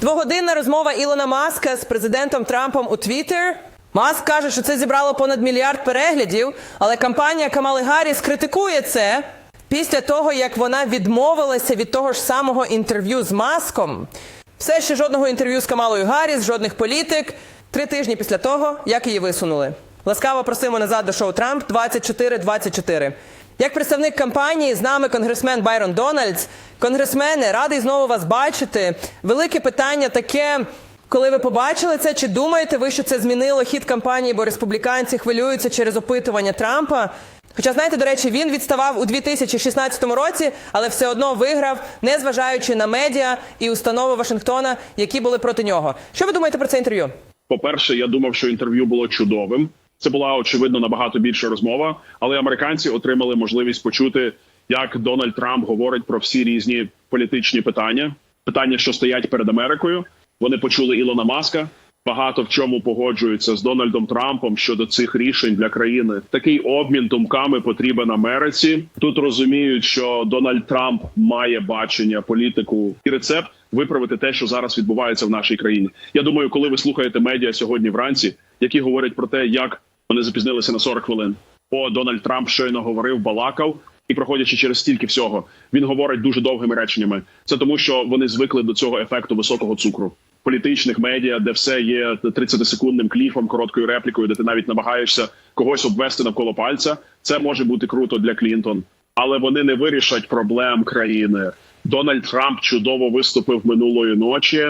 Двогодинна розмова Ілона Маска з президентом Трампом у Твіттер. Маск каже, що це зібрало понад мільярд переглядів, але кампанія Камали Гарріс критикує це після того, як вона відмовилася від того ж самого інтерв'ю з Маском. Все ще жодного інтерв'ю з Камалою Гарріс, жодних політик. Три тижні після того, як її висунули. Ласкаво просимо назад до шоу Трамп 2424. Як представник кампанії з нами конгресмен Байрон Дональдс. Конгресмени, радий знову вас бачити. Велике питання таке. Коли ви побачили це, чи думаєте ви, що це змінило хід кампанії, бо республіканці хвилюються через опитування Трампа? Хоча, знаєте, до речі, він відставав у 2016 році, але все одно виграв, незважаючи на медіа і установи Вашингтона, які були проти нього. Що ви думаєте про це інтерв'ю? По-перше, я думав, що інтерв'ю було чудовим. Це була очевидно набагато більша розмова, але американці отримали можливість почути, як Дональд Трамп говорить про всі різні політичні питання, питання, що стоять перед Америкою. Вони почули Ілона Маска. Багато в чому погоджуються з Дональдом Трампом щодо цих рішень для країни. Такий обмін думками потрібен Америці. Тут розуміють, що Дональд Трамп має бачення, політику і рецепт виправити те, що зараз відбувається в нашій країні. Я думаю, коли ви слухаєте медіа сьогодні вранці, які говорять про те, як вони запізнилися на 40 хвилин. О, Дональд Трамп щойно говорив, балакав. І проходячи через стільки всього, він говорить дуже довгими реченнями. Це тому, що вони звикли до цього ефекту високого цукру політичних медіа, де все є 30-секундним кліфом, короткою реплікою, де ти навіть намагаєшся когось обвести навколо пальця. Це може бути круто для Клінтон, але вони не вирішать проблем країни. Дональд Трамп чудово виступив минулої ночі.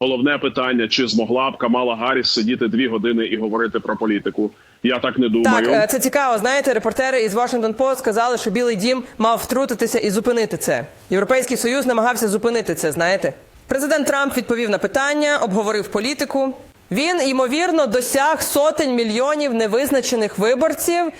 Головне питання: чи змогла б Камала Гарріс сидіти дві години і говорити про політику? Я так не думаю. Так, е, це цікаво. Знаєте, репортери із Washington Post сказали, що Білий Дім мав втрутитися і зупинити це. Європейський союз намагався зупинити це. Знаєте, президент Трамп відповів на питання, обговорив політику. Він ймовірно досяг сотень мільйонів невизначених виборців.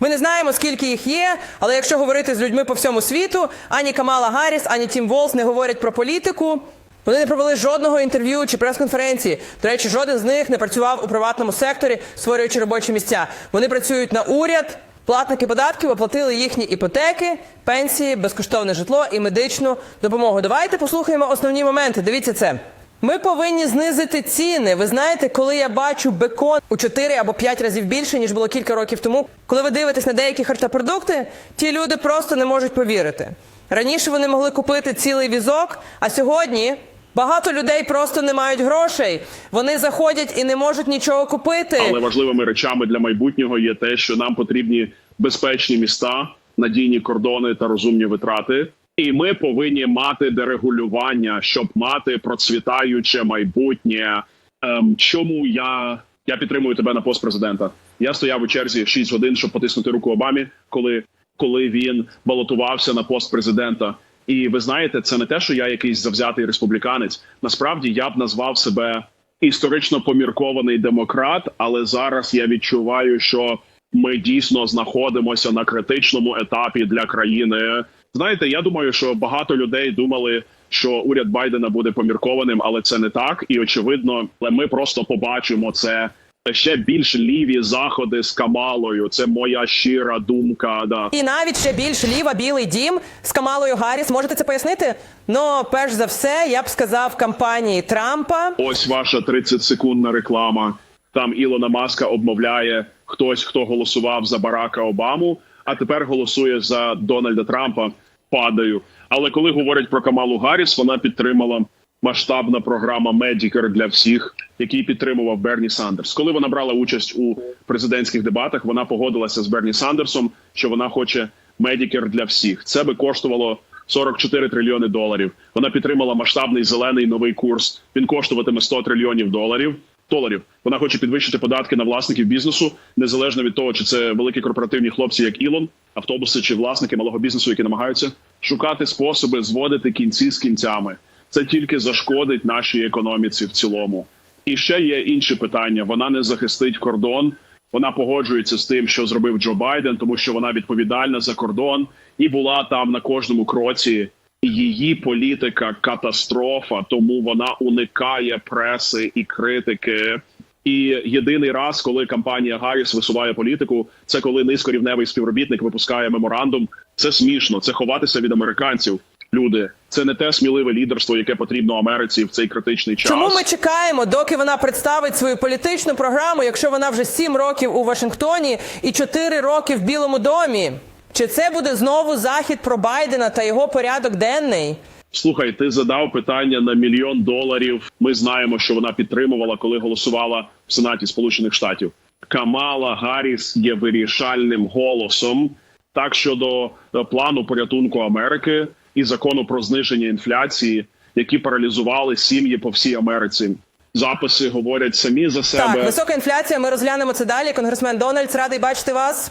Ми не знаємо, скільки їх є, але якщо говорити з людьми по всьому світу, ані Камала Гарріс, ані Тім Волс не говорять про політику. Вони не провели жодного інтерв'ю чи прес-конференції. До речі, жоден з них не працював у приватному секторі, створюючи робочі місця. Вони працюють на уряд. Платники податків оплатили їхні іпотеки, пенсії, безкоштовне житло і медичну допомогу. Давайте послухаємо основні моменти. Дивіться це. Ми повинні знизити ціни. Ви знаєте, коли я бачу бекон у 4 або 5 разів більше, ніж було кілька років тому. Коли ви дивитесь на деякі харчопродукти, ті люди просто не можуть повірити. Раніше вони могли купити цілий візок, а сьогодні багато людей просто не мають грошей. Вони заходять і не можуть нічого купити. Але важливими речами для майбутнього є те, що нам потрібні безпечні міста, надійні кордони та розумні витрати. І ми повинні мати дерегулювання, щоб мати процвітаюче майбутнє. Ем, чому я, я підтримую тебе на пост президента? Я стояв у черзі 6 годин, щоб потиснути руку Обамі, коли, коли він балотувався на пост президента. І ви знаєте, це не те, що я якийсь завзятий республіканець. Насправді я б назвав себе історично поміркований демократ, але зараз я відчуваю, що ми дійсно знаходимося на критичному етапі для країни. Знаєте, я думаю, що багато людей думали, що уряд Байдена буде поміркованим, але це не так. І очевидно, але ми просто побачимо це ще більш ліві заходи з Камалою. Це моя щира думка. Да. І навіть ще більш ліва білий дім з Камалою Гарріс. Можете це пояснити? Ну, перш за все, я б сказав кампанії Трампа. Ось ваша 30-секундна реклама. Там Ілона Маска обмовляє хтось, хто голосував за Барака Обаму, а тепер голосує за Дональда Трампа. Падаю. Але коли говорять про Камалу Гарріс, вона підтримала масштабна програма Medicare для всіх, який підтримував Берні Сандерс. Коли вона брала участь у президентських дебатах, вона погодилася з Берні Сандерсом, що вона хоче Medicare для всіх. Це би коштувало 44 трильйони доларів. Вона підтримала масштабний зелений новий курс. Він коштуватиме 100 трильйонів доларів. Доларів вона хоче підвищити податки на власників бізнесу, незалежно від того, чи це великі корпоративні хлопці, як Ілон, автобуси чи власники малого бізнесу, які намагаються шукати способи зводити кінці з кінцями. Це тільки зашкодить нашій економіці в цілому. І ще є інші питання. Вона не захистить кордон. Вона погоджується з тим, що зробив Джо Байден, тому що вона відповідальна за кордон і була там на кожному кроці. Її політика катастрофа, тому вона уникає преси і критики. І єдиний раз, коли компанія Гарріс висуває політику, це коли низькорівневий співробітник випускає меморандум. Це смішно, це ховатися від американців. Люди, це не те сміливе лідерство, яке потрібно Америці в цей критичний час. Чому ми чекаємо, доки вона представить свою політичну програму, якщо вона вже сім років у Вашингтоні і чотири роки в Білому домі? Чи це буде знову захід про Байдена та його порядок денний? Слухай, ти задав питання на мільйон доларів. Ми знаємо, що вона підтримувала, коли голосувала в Сенаті Сполучених Штатів. Камала Гарріс є вирішальним голосом так щодо е, плану порятунку Америки і закону про зниження інфляції, які паралізували сім'ї по всій Америці. Записи говорять самі за себе. Так, висока інфляція. Ми розглянемо це далі. Конгресмен Дональдс, радий бачити вас.